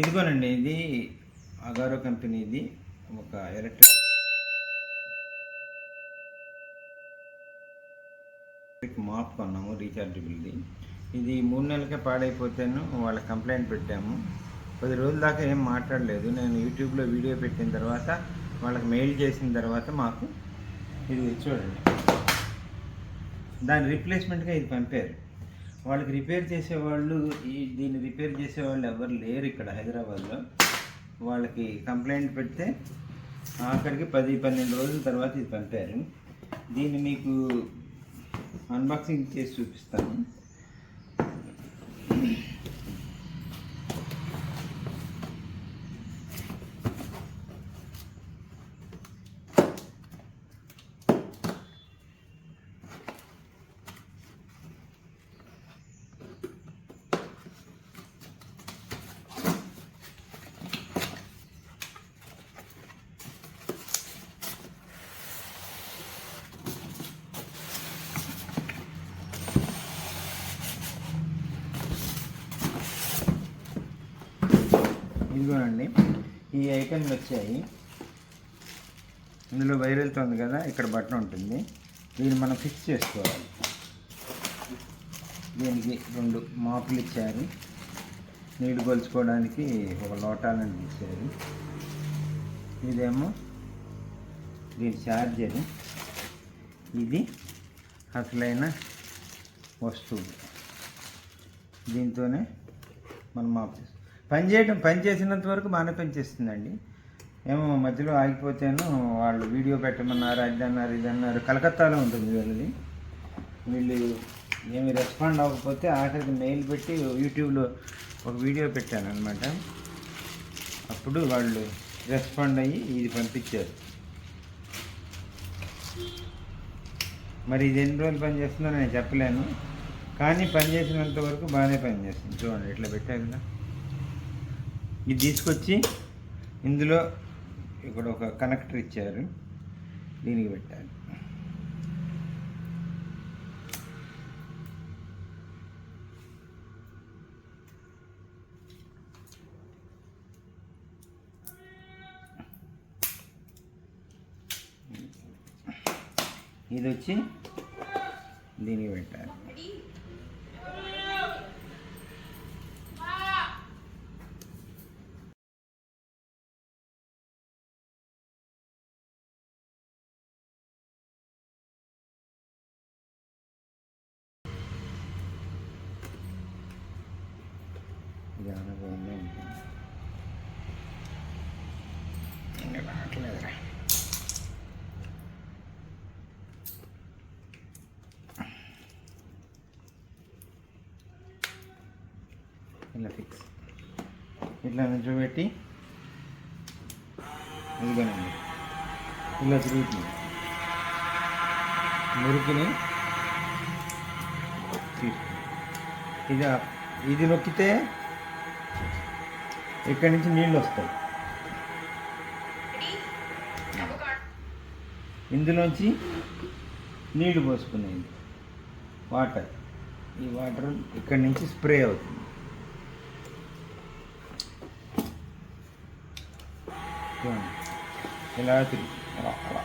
ఇదిగోనండి ఇది అగారో కంపెనీది ఒక ఎలక్ట్రిక్ మాప్ కొన్నాము రీఛార్జబుల్ది. ఇది మూడు నెలలకే పాడైపోతేను వాళ్ళ కంప్లైంట్ పెట్టాము. పది రోజుల దాకా ఏం మాట్లాడలేదు. నేను యూట్యూబ్లో వీడియో పెట్టిన తర్వాత వాళ్ళకి మెయిల్ చేసిన తర్వాత మాకు ఇది చూడండి. దాని రీప్లేస్మెంట్గా ఇది పంపారు. వాళ్ళకి రిపేర్ చేసేవాళ్ళు ఈ దీన్ని రిపేర్ చేసేవాళ్ళు ఎవరు లేరు ఇక్కడ హైదరాబాద్లో. వాళ్ళకి కంప్లైంట్ పెడితే ఆఖరికి పది పన్నెండు రోజుల తర్వాత ఇది పంపారు. దీన్ని మీకు అన్బాక్సింగ్ చేసి చూపిస్తాను. ఇదిగోనండి ఈ ఐటెంలు వచ్చాయి. ఇందులో వైర్ వెళ్తుంది కదా ఇక్కడ బటన్ ఉంటుంది. దీన్ని మనం ఫిక్స్ చేసుకోవాలి. దీనికి రెండు మాపులు ఇచ్చారు. నీళ్ళు కొలుచుకోవడానికి ఒక లోటాలను ఇచ్చారు ఇదేమో దీని ఛార్జర్. ఇది అసలైన వస్తువు. దీంతోనే మనం మాపు పని చేయడం పని చేసినంత వరకు బాగానే పనిచేస్తుందండి. ఏమో మధ్యలో ఆగిపోతేను వాళ్ళు వీడియో పెట్టమన్నారు అది అన్నారు ఇది అన్నారు. కలకత్తాలో ఉంటుంది వీళ్ళది. వీళ్ళు ఏమి రెస్పాండ్ అవ్వకపోతే ఆఖరికి మెయిల్ పెట్టి యూట్యూబ్లో ఒక వీడియో పెట్టాను అనమాట అప్పుడు వాళ్ళు రెస్పాండ్ అయ్యి ఇది పంపించారు. మరి ఇది ఎన్ని రోజులు పని చేస్తుందో నేను చెప్పలేను. కానీ పనిచేసినంత వరకు బాగానే పని చేస్తుంది. చూడండి ఇట్లా పెట్టారు కదా ఇది తీసుకొచ్చి ఇందులో ఇక్కడ ఒక కనెక్టర్ ఇచ్చారు. దీనికి పెట్టాలి. ఇది వచ్చి దీనికి పెట్టాలి. ఇది అనుభవంలో ఉంటుంది ఇంకా రావట్లేదురా ఇలా ఫిక్స్ ఇట్లా నుంచోబెట్టి ఇదిగోనండి ఇలా తిరుగుతుంది మురికిని తీసు ఇది ఆ- ఇది నొక్కితే ఇక్కడి నుంచి నీళ్ళు వస్తాయి. ఇందులోంచి నీళ్ళు పోసుకునేది వాటర్. ఈ వాటర్ ఇక్కడి నుంచి స్ప్రే అవుతుంది. ఇలా తిరిగి. అలా అలా.